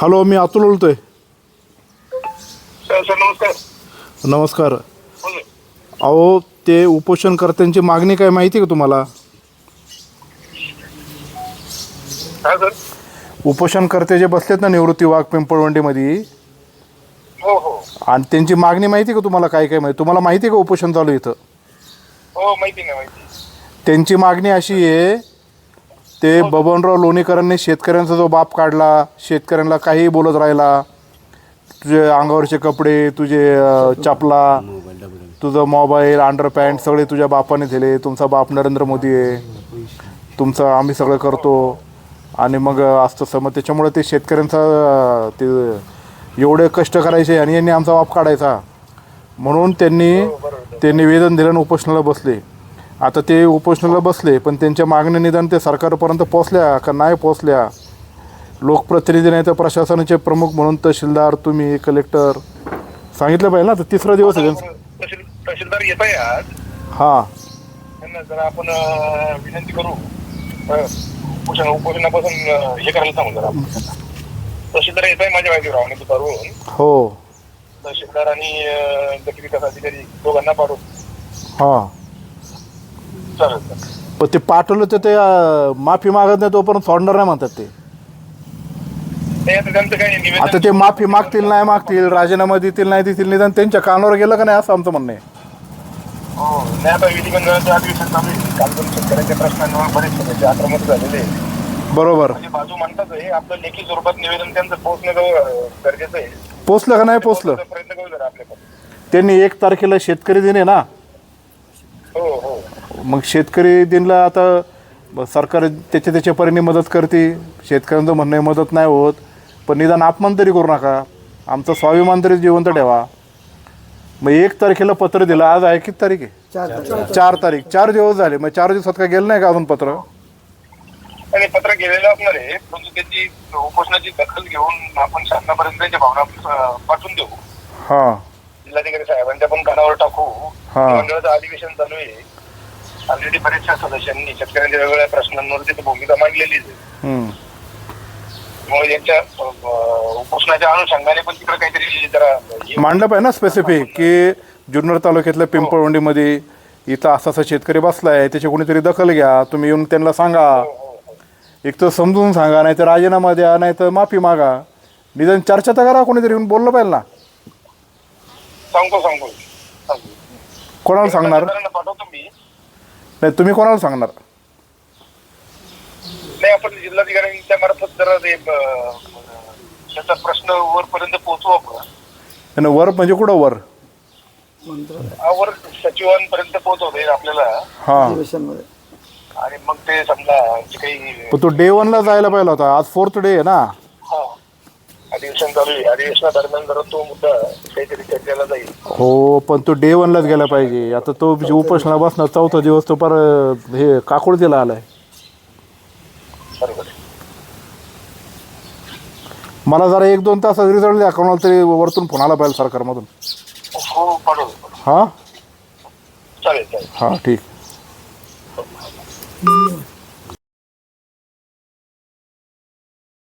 Hello मी अतुल बोलतोय. Sir sir नमस्कार. नमस्कार. बोला. अहो ते उपोषणकर्त्यांची मागणी काय माहिती आहे का तुम्हाला? काय सर. उपोषणकर्ते जे बसलेत ना निवृत्ती वाघ पिंपळवंडीमध्ये हो हो. आणि त्यांची मागणी माहिती आहे का तुम्हाला काय काय माहिती? तुम्हाला माहिती आहे का उपोषण चालू आहे इथं? हो माहिती नाही माहिती त्यांची मागणी अशी आहे ते बबनराव लोणीकरांनी शेतकऱ्यांचा जो बाप काढला शेतकऱ्यांना काहीही बोलत राहिला तुझे अंगावरचे कपडे तुझे चपला तुझं मोबाईल अंडर पॅन्ट सगळे तुझ्या बापाने दिले तुमचा बाप नरेंद्र मोदी आहे तुमचं आम्ही सगळं करतो आणि मग असतं सम मग त्याच्यामुळे ते शेतकऱ्यांचा ते एवढे कष्ट करायचे आणि यांनी आमचा बाप काढायचा. म्हणून त्यांनी ते निवेदन दिलं उपोषणाला बसले. आता ते उपोषणाला बसले पण त्यांच्या मागण्या निदान ते सरकारपर्यंत पोचल्या का नाही पोचल्या लोकप्रतिनिधी नाही तर प्रशासनाचे प्रमुख म्हणून तहसीलदार तुम्ही कलेक्टर. सांगितलं पाहिजे ना तर तिसरा दिवस आहे त्यांचा. तहसीलदार येत आहे आज. हां. त्यांना जरा आपण अं, विनंती करू. अं, उपोषण उपोषणापासून अं, हे करायला सांगू जरा. तहसीलदार येत आहे माझ्या माहिती राहून दुपारून हो. तहसीलदार आणि अं, गट विकास अधिकारी दोघांना पाठवू हां. चालेल चालेल पण ते पाठवलं तर ते अं, माफी मागत नाही तोपर्यंत सोडणार नाही म्हणतात ते. आता त्यांचं काय निवेदन आता ते माफी मागतील नाही मागतील राजीनामा देतील नाही देतील निदान त्यांच्या कानावर गेलं का नाही असं आमचं म्हणणं आहे. हो नाही आता विधिमंडळाचं अधिवेशन चालू आहे. काल पण शेतकऱ्यांच्या प्रश्नांवर बरेच सगळ्याचे आक्रमक झालेले आहे. बरोबर. म्हणजे बाजू म्हणतात आहे आपलं लेखी स्वरूपात निवेदन त्यांचं पोहोचणं गव- गरजेचं आहे. पोचलं का नाही पोचलं पोहोचण्याचा प्रयत्न करू जरा आपल्याकडे. त्यांनी एक तारखेला शेतकरी दिन आहे ना? हो हो. मग शेतकरी दिनला आता ब- सरकार त्याच्या त्याच्या परीने मदत करते. शेतकऱ्यांचं म्हणणं आहे मदत नाही होत. पण निदान अपमान तरी करू नका. आमचं स्वाभिमान तरी जिवंत ठेवा. मग एक तारखेला पत्र दिलं. आज आहे किती तारीख आहे? चार तारीख. चार दिवस झाले. मग चार दिवसात काय गेलं नाही का अजून पत्र? आणि पत्र गेलेलं असणार आहे. परंतु त्याची उपोषणाची दखल घेऊन आपण शासनापर्यंत त्यांच्या भावना अं, पाठवून देऊ. हां. जिल्हाधिकारी साहेबांच्या पण कानावर टाकू. हा. मंडळाचं अधिवेशन चालू आहे. ऑलरेडी बरेचशा सदस्यांनी शेतकऱ्यांच्या वेगवेगळ्या प्रश्नांवर तिथे भूमिका मांडलेलीच आहे. त्यामुळे यांच्या उपोषणाच्या अनुषंगाने पण तिकडे काहीतरी जरा हे- मांडलं पाहिजे ना स्पेसिफिक की जुन्नर तालुक्यातल्या पिंपळवंडीमध्ये इथं असा असा शेतकरी बसलाय त्याची कोणीतरी दखल घ्या तुम्ही येऊन त्यांना सांगा. एक तर समजून सांगा नाही तर राजीनामा द्या नाही तर माफी मागा. निदान चर्चा तर करा कोणीतरी येऊन बोललं पाहिजे ना. सांगतो सांगतो. कोणाला सांगणार? तहसीलदारांना पाठवतो मी. नाही तुम्ही कोणाला सांगणार? नाही आपण जिल्हाधिकाऱ्यांच्या मार्फत जरा ते अं, त्याचा प्रश्न वरपर्यंत पोहोचू आपण. आणि वर म्हणजे कुठं वर? हा, वर सचिवांपर्यंत पोहोचवते आपल्याला. हां. आणि मग ते समजा जे काही पण तो डे वनला जायला पाहिजे होता. आज फोर्थ डे आहे ना. अधिवेशन चालू आहे. अधिवेशनादरम्यान जरा तो मुद्दा काहीतरी चर्चेला जाईल. हो पण तो डे वनलाच गेला पाहिजे. आता तो जे बसणार चौथा दिवस तो पर हे काकुळतीला आलाय. बरोबर. आहे. मला जरा एक दोन तास रिझल्ट द्या. कोणाला तरी वरतून फोन आला पाहिजे सरकारमधून. हो पाठवतो पाठवतो. हां? चालेल चालेल. हां ठीक.